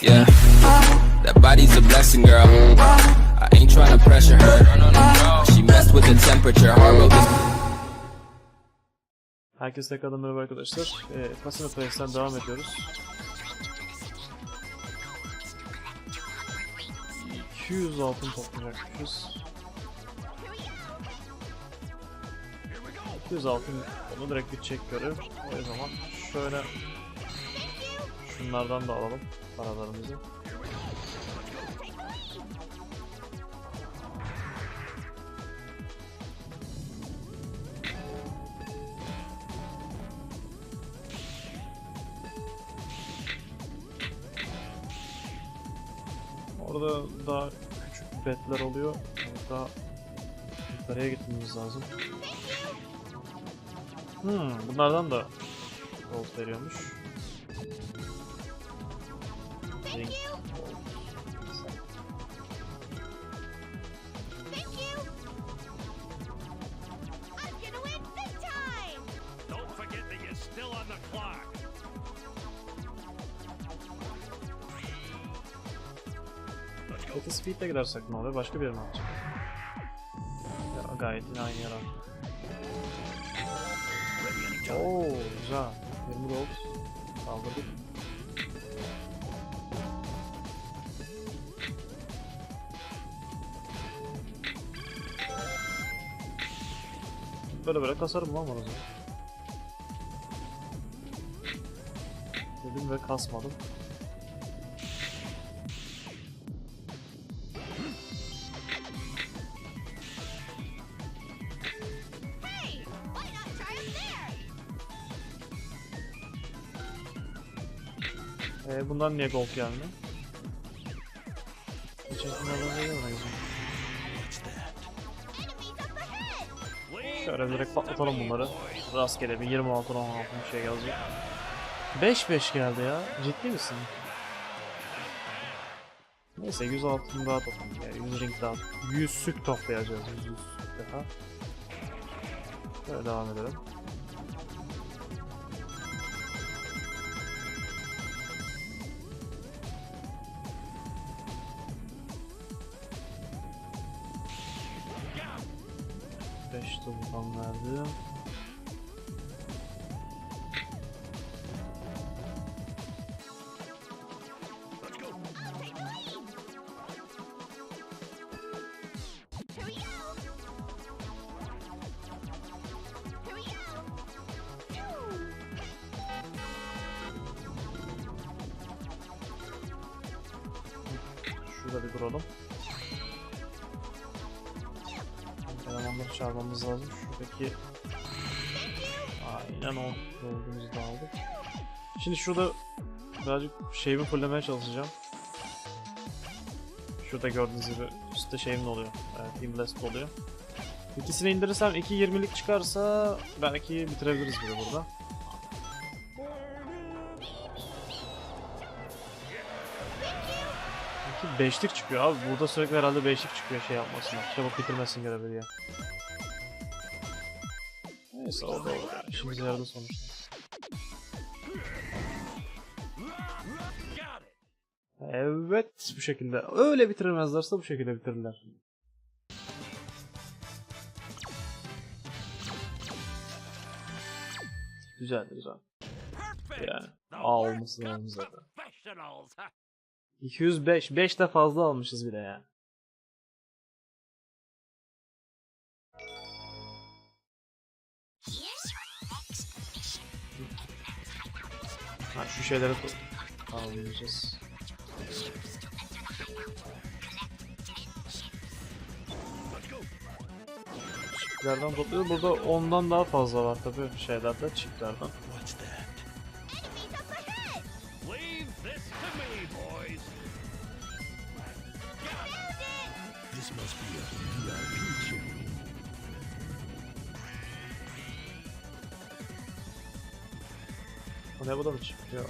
Yeah, that body's a blessing, girl. I ain't tryna pressure her. She messed with the temperature. Was Herkese tekrardan merhaba arkadaşlar. E, Casino Place'den devam ediyoruz. 200 altın toplayacakmışız. 200 altın onu direkt bir çek görev. O zaman şöyle şunlardan da alalım paralarımızı. Orada daha küçük betler oluyor. Daha yukarıya gitmemiz lazım. Hmm, bunlardan da gold veriyormuş. 30 speed'le gidersek ne oluyor? Başka bir yerim atacak. Ya gayet yine aynı yer Oo güzel. 20 gold. Saldırdık. Böyle böyle kasarım lan orası. Dedim ve kasmadım. Ee, bundan niye gold gelmiyor? Geçenkilerden geliyor mu? Enemies up ahead! Leave Şöyle direkt patlatalım bunları. Rastgele bir 26 16 bir şey gelecek. 5-5 geldi ya. Ciddi misin? Neyse 100 altın daha toplayalım ya. 100 ring daha. 100 süt toplayacağız. 100 süt daha. Şöyle devam edelim. Beş turban verdi. Şurada bir duralım. Çağırmamız lazım. Şuradaki... Aynen o. Gördüğümüzü de aldık. Şimdi şurada birazcık şeyimi fullemeye çalışacağım. Şurada gördüğünüz gibi üstte şeyim de oluyor. Evet, Team Blast oluyor. İkisini indirirsem 2.20'lik çıkarsa belki bitirebiliriz bile burada. Beşlik çıkıyor abi. Burada sürekli herhalde beşlik çıkıyor şey yapmasına. Çabuk bitirmesin görevi diye. Neyse o da. İşimize yaradı sonuçta. Evet bu şekilde. Öyle bitiremezlerse bu şekilde bitirirler. Güzel güzel. Yani A olması lazım zaten. professionals. huh? 205. 5 de fazla almışız bile ya. Ha şu şeyleri ko- almayacağız. Çiftlerden topluyoruz. Burada ondan daha fazla var tabi şeylerde çiftlerden. Enemies up ahead! Leave this Bu ne buradan çıkıyor?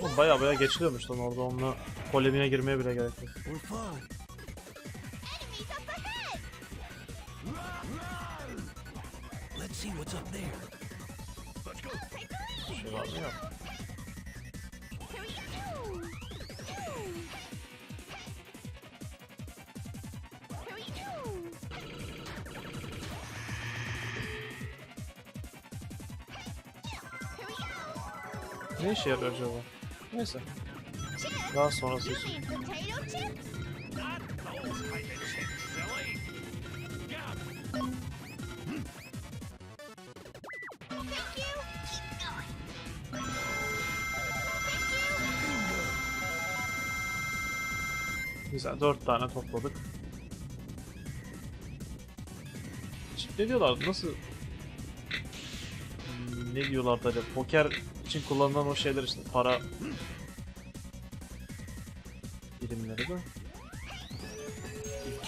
Oğlum baya baya geçiliyormuş lan orada onunla polemiğe girmeye bile gerek yok. Şey var mı yok. Here we go! Here we go! Here we go! Ne işe yarıyor acaba? Neyse. Daha sonrası için. Güzel dört tane topladık. Şimdi ne diyorlar? Nasıl? Hmm, Ne diyorlardı acaba? Poker için kullanılan o şeyler işte para birimleri de. If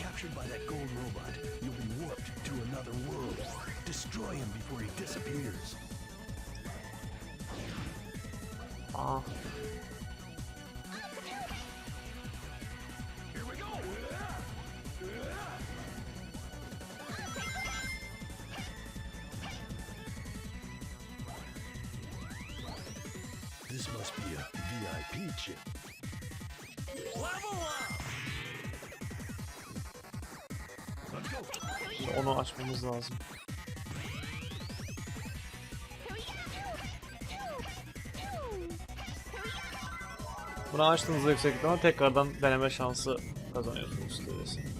Şimdi onu açmamız lazım. Bunu açtığınızda yüksek ihtimal tekrardan deneme şansı kazanıyorsunuz. Yeah.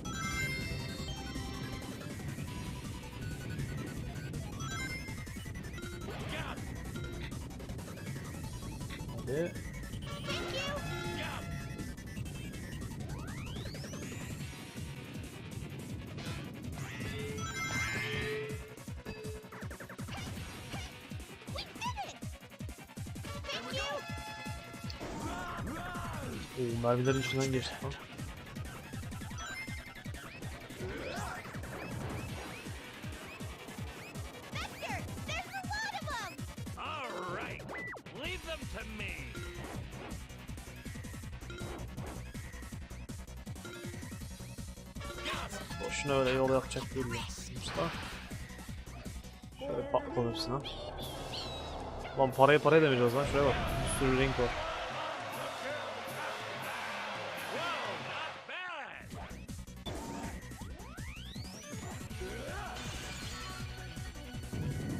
Hadi. Yeah. We did it! Thank you! Oo, mermilerin içinden geçtik lan. Vector! There's a lot of them! All right. Leave them to me. Boşuna öyle yol yapacak değil ya. Usta. Şöyle patlatalım hepsine. Lan parayı paraya demeyeceğiz lan şuraya bak. Bir sürü renk var.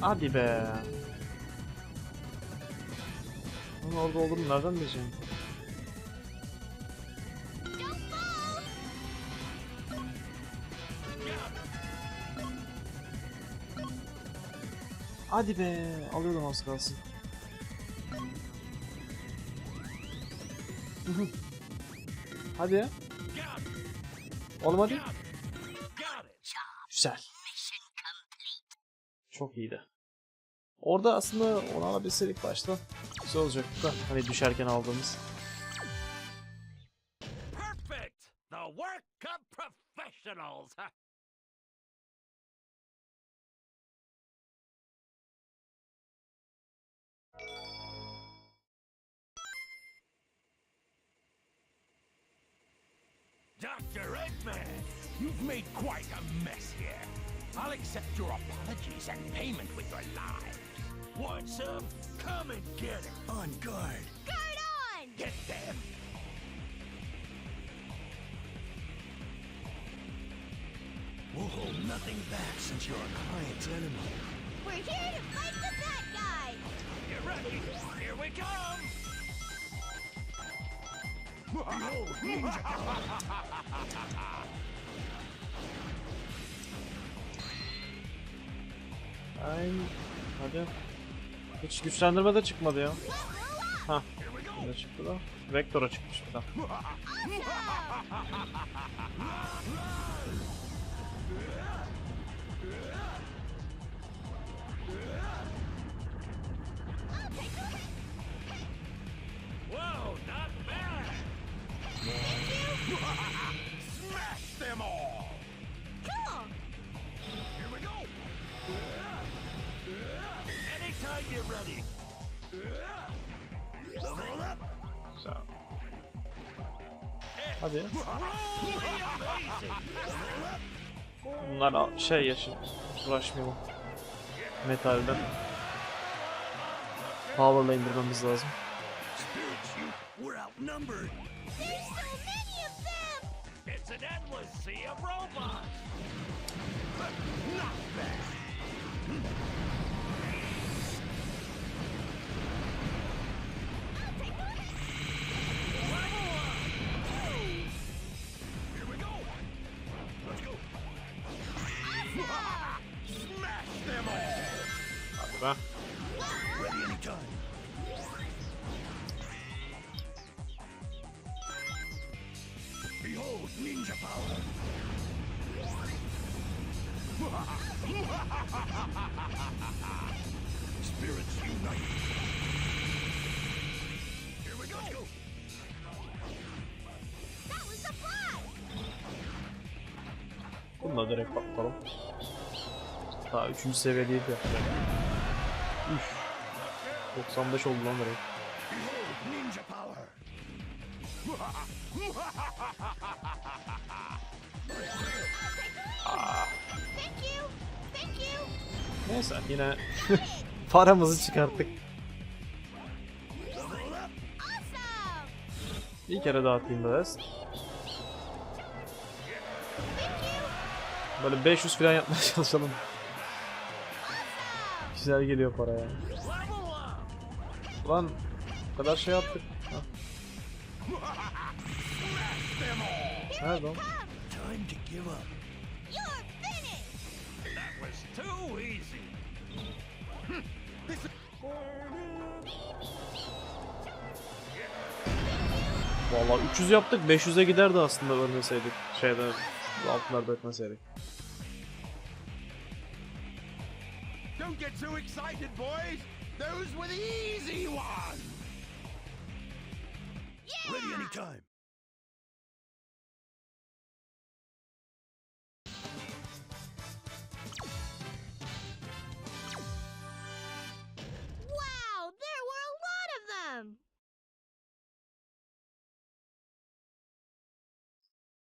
Hadi be. Lan orada olur mu? Nereden diyeceğim? Hadi be. Alıyordum az kalsın. Hadi ya. Hadi. Güzel. Çok iyiydi. Orada aslında onu alabilseydik başta güzel olacaktı da hani düşerken aldığımız. Perfect. The work of professionals. Dr. Eggman, you've made quite a mess here. I'll accept your apologies and payment with your lives. Want some? Come and get it. On guard. Guard on! Get them. We'll hold nothing back since you're our client's enemy. We're here to fight the bad guy! Get ready. Here we come. Ay hadi. Hiç güçlendirme de çıkmadı ya. Ha. Ne çıktı da? Vektor'a çıkmış bir de. Anytime you're ready. Level up. Güzel. Hadi. Bunlar şey yaşın. Uğraşmayalım. Metalden. Power'la indirmemiz lazım. Ninja power. Spirits unite. Here we go. Let's go. That was a blast! Bununla direkt bakalım. Daha 3. seviyedeydi. Üf. 95 oldu lan direkt. Ninja power. Thank you! Thank you! Neyse yine paramızı çıkarttık. Bir kere daha atayım biraz. Böyle 500 falan yapmaya çalışalım. Güzel geliyor para ya. Lan kadar şey yaptık. Nerede o? Time to give up. Too easy. Vallahi 300 yaptık 500'e giderdi aslında ölmeseydik. Şeyde altınlarda etmeseydik. Don't get too excited, boys. Those were the easy ones. Ready anytime.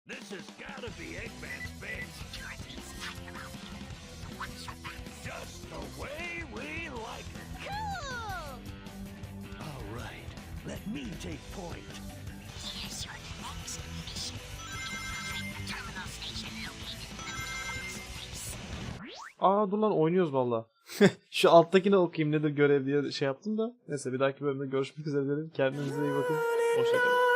This has gotta be Eggman's base. Just the way we like it. Cool! All right. Let me take point. Here's your next mission. Infiltrate the terminal station located in the Phoenix base. Aa dur lan oynuyoruz valla. Şu alttakini okuyayım nedir görev diye şey yaptım da. Neyse bir dahaki bölümde görüşmek üzere dedim. Kendinize iyi bakın. Hoşçakalın.